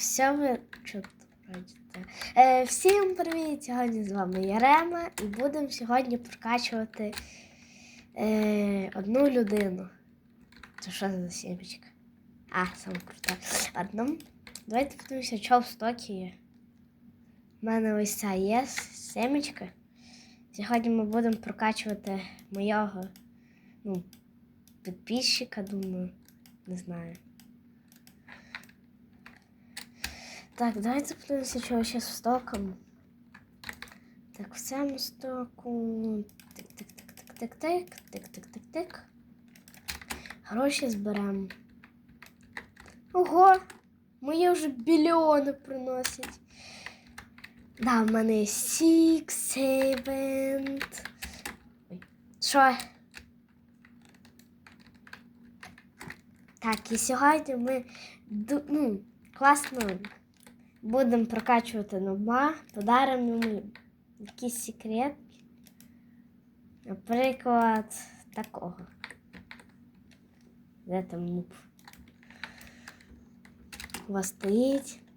Все чути. Е, всім привіт! Сьогодні з вами Ярема і будемо сьогодні прокачувати е, одну людину. Це що за сімечка? А, саме крута. Ладно. Давайте подивимося, що в стокі є. У мене ось ця є семечка. Сьогодні ми будемо прокачувати моєго ну, підписчика, думаю. Не знаю. Так, давайте подивимося, що ще з стоком. Так, в цьому стоку. Тик-тик-тик-тик-тик-тик. Тик-тик-тик-тик. Гроші зберемо. Ого! Мої вже біліони приносять. Да, в мене є Six. Ой. Що? Так, і сьогодні ми ну, класно будемо прокачувати нуба, подаримо йому якісь секретки. Наприклад, такого. Де там нуб? Вас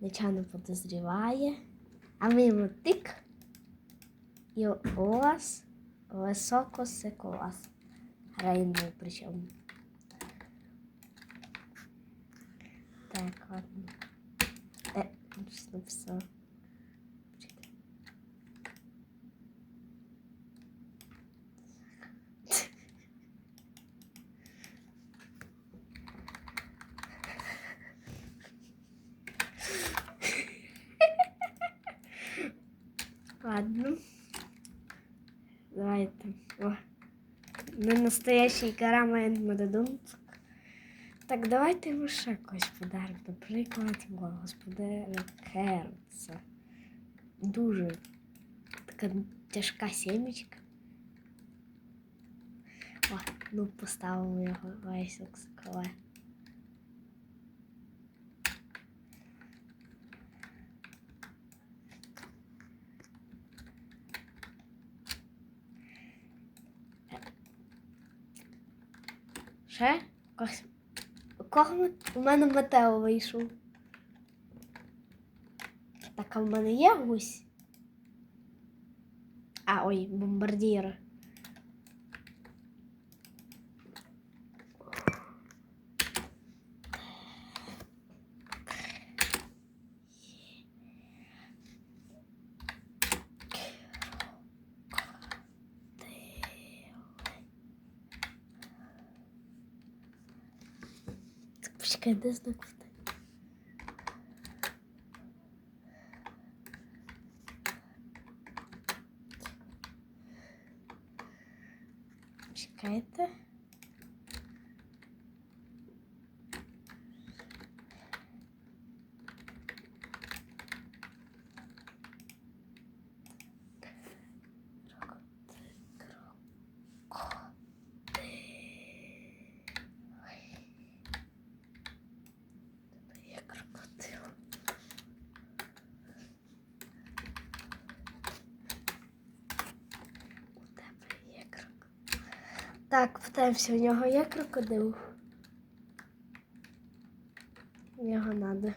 нічого подозріває. А ми йому тик. І вас високо клас. Рейнбоу причому. Так, ладно. Е, щось написав. Ладно. Давайте. О. Не настоящий карамель медодумцик. Так, давайте йому ще когось подаримо. Наприклад, о, господина Керца. Дуже така тяжка сімечка. О, ну поставимо його весь оксикове. Ще? Когось Кого у мене метео вийшов? Так, а в мене є гусь? А, ой, бомбардір. Так, почекай, де знак питання? Чекайте. Я крокодил. У тебе є крокодил. Так, питаємося, у нього є крокодил. В нього надо.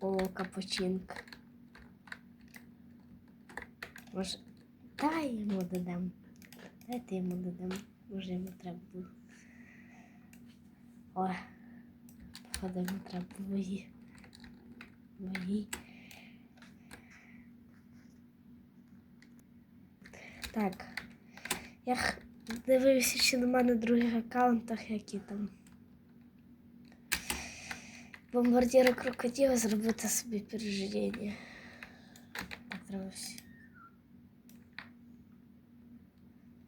О, капучинка. Може, давай йому дадам. Давайте йому дадам. Може йому треба було. Ой, походу йому треба мої. Мої. Так. Я дивився, нема на других аккаунтах, які там. Бомбардіри крокодила зробити собі переживання. Так, треба всі.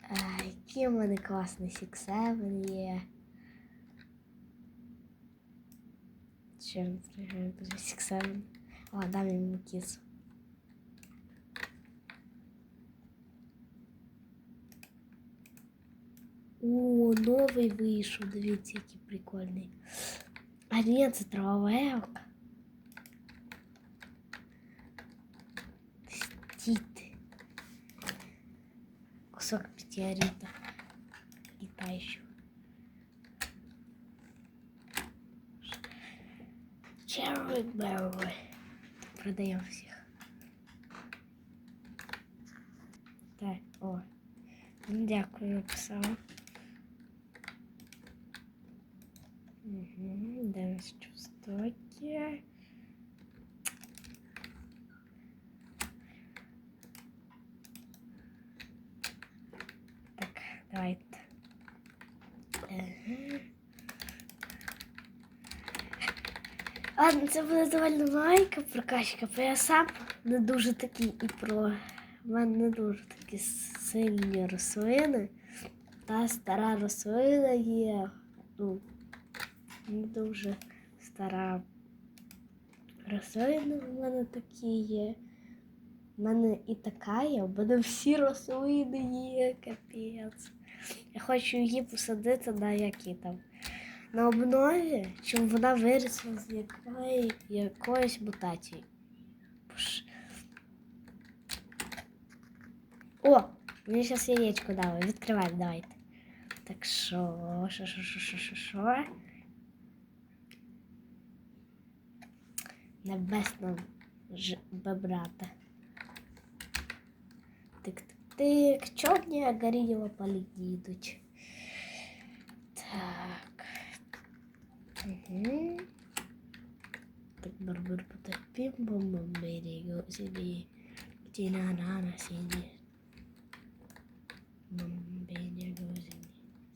А, який у мене класний Сіксевен є. Ще не пригаю дуже Сіксевен. О, дам йому кісу. О, новий вийшов. Дивіться, який прикольные. А ні, це травелка. Стіти. Кусок пятиарито. И та еще. Черри Берри. Продаем всех. Так, о. Дякую, писала. Угу, дивимось чувстоки. Так, давайте. Ладно, це буде доволі маленька прокачка, бо я сам не дуже такий і про. У мене не дуже такі сильні рослини. Та стара рослина є. Ну, не дуже стара рослина в мене такі є. У мене і така є, в мене всі рослини є, капець. Я хочу її посадити на які там. На обнові, чим вона вирісла з якої, якоїсь мутації. О! Мені зараз яєчко дали. Відкриваємо, давайте. Так що, що, що, що, що, що, що? Небесна ж бебрата. Тик-тик-тик. Чорні горіла полідуть. Так. Угу. Так, барбар потопим, бомбом берегу сиди. Тина на сиди. Берегу сиди.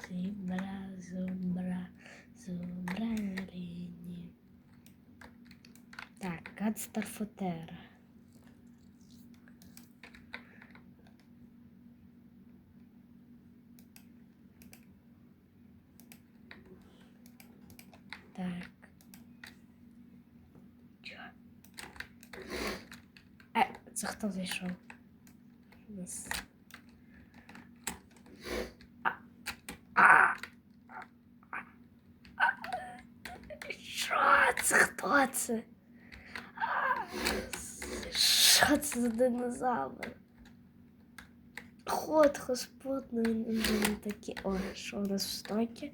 Зубра, зубра, зубра Так, Гадстарфотера. Так. Чо? Е, це хто зайшов? А. А. Що це? Хто це? Що це за динозавр? Ход господ, ну він вже не такий. О, що у нас в стокі?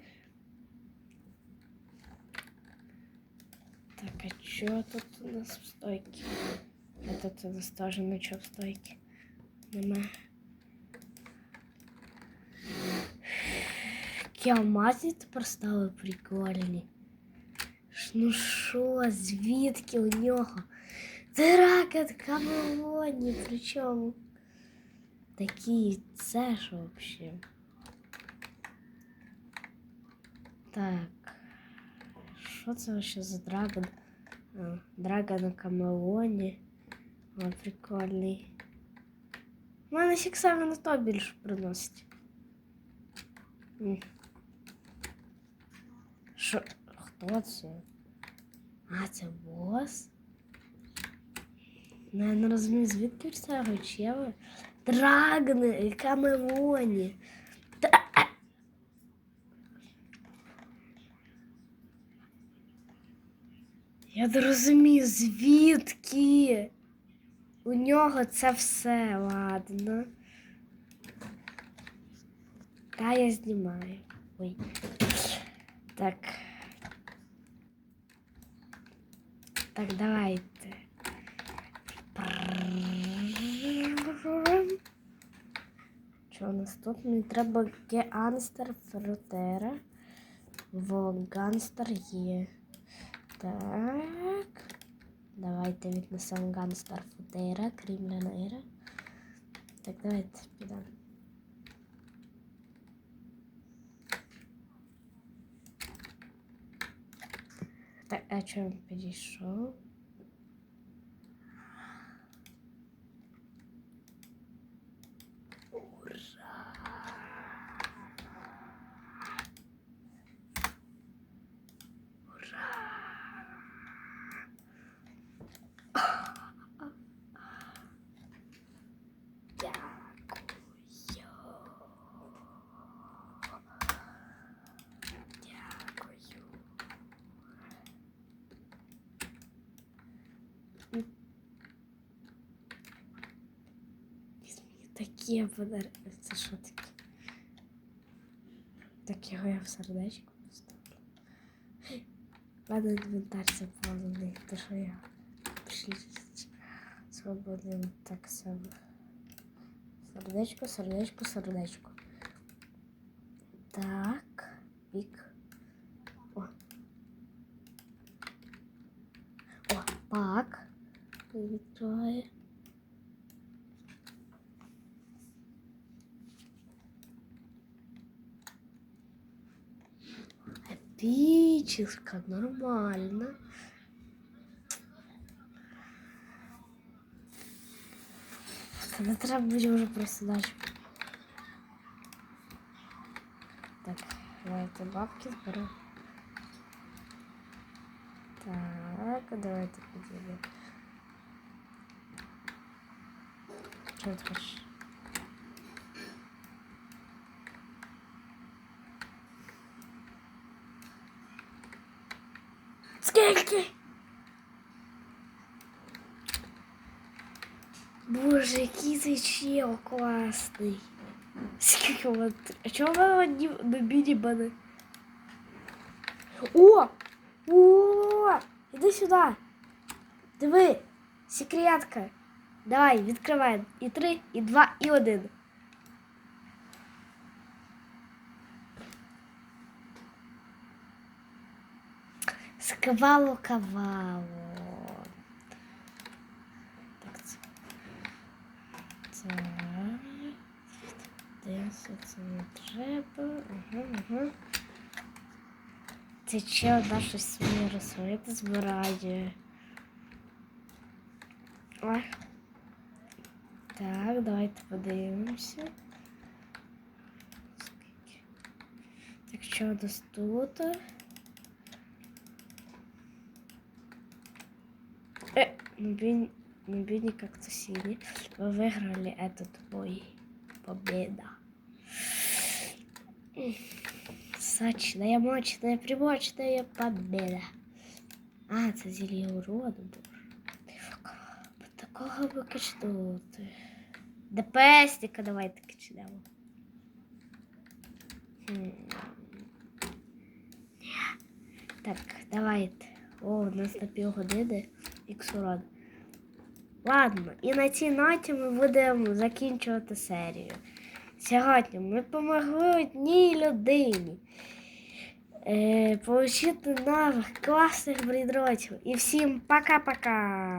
Так, а що тут у нас в стойке? А тут у нас теж нічого в стойке. Нема. Які алмази тепер стали прикольні. Ш- Ну що, звідки у нього? Дракет камелоні, причому такі, це ж вообще. Так. Що це вообще за драгон? А, драгон на камелоні. О, прикольний. У мене сіксами на то більше приносить. М. Що? Хто це? А, це бос? Ну, я не розумію, звідки ж це чеви? Драгони, камелоні. Я не розумію, звідки? У нього це все, ладно. Та я знімаю. Ой. Так. Так, давайте. Що у нас тут? Мені треба Геанстер Фрутера. Воганстер є. Так. Давайте віднесемо Ганстер Футера, Крімлянера. Так, давайте підемо. Так, а чому підійшов? Таке подарунки. Це що таке? Так його я в сердечко поставлю. в мене інвентар заповнений, то що я пішли свободним так само. Сердечко, сердечко, сердечко. Так, пік. О. О, пак. Відкриває. Эпическа, нормально. Не треба буде вже просто далі. Так, давайте бабки зберу. Так, давайте поділимо. Що ти хочеш? Скільки? Боже, який цей чел класний. Скільки от. А чого ви одні на міні-бани? О! О! Іди сюди. Диви, секретка. Давай, відкриваємо. І три, і два, і один. Сквало кавало. Так, це. Це. Не треба. Угу, угу. Це ще одна щось своє розсвоїти збирає. Ой. Так, давайте подивимося. Так, що у нас тут? Э, мобиль, мобильный как-то синий. Вы выиграли этот бой. Победа. Сочная, мощная, примочная победа. А, це зілля уроду, боже. Такого би качнути. До пестика давайте качнемо. Хм. Так, давайте. О, у нас на півгодини ікс урон. Ладно, і на цій ноті ми будемо закінчувати серію. Сьогодні ми допомогли одній людині е, отримати нових класних брідротів. І всім пока-пока!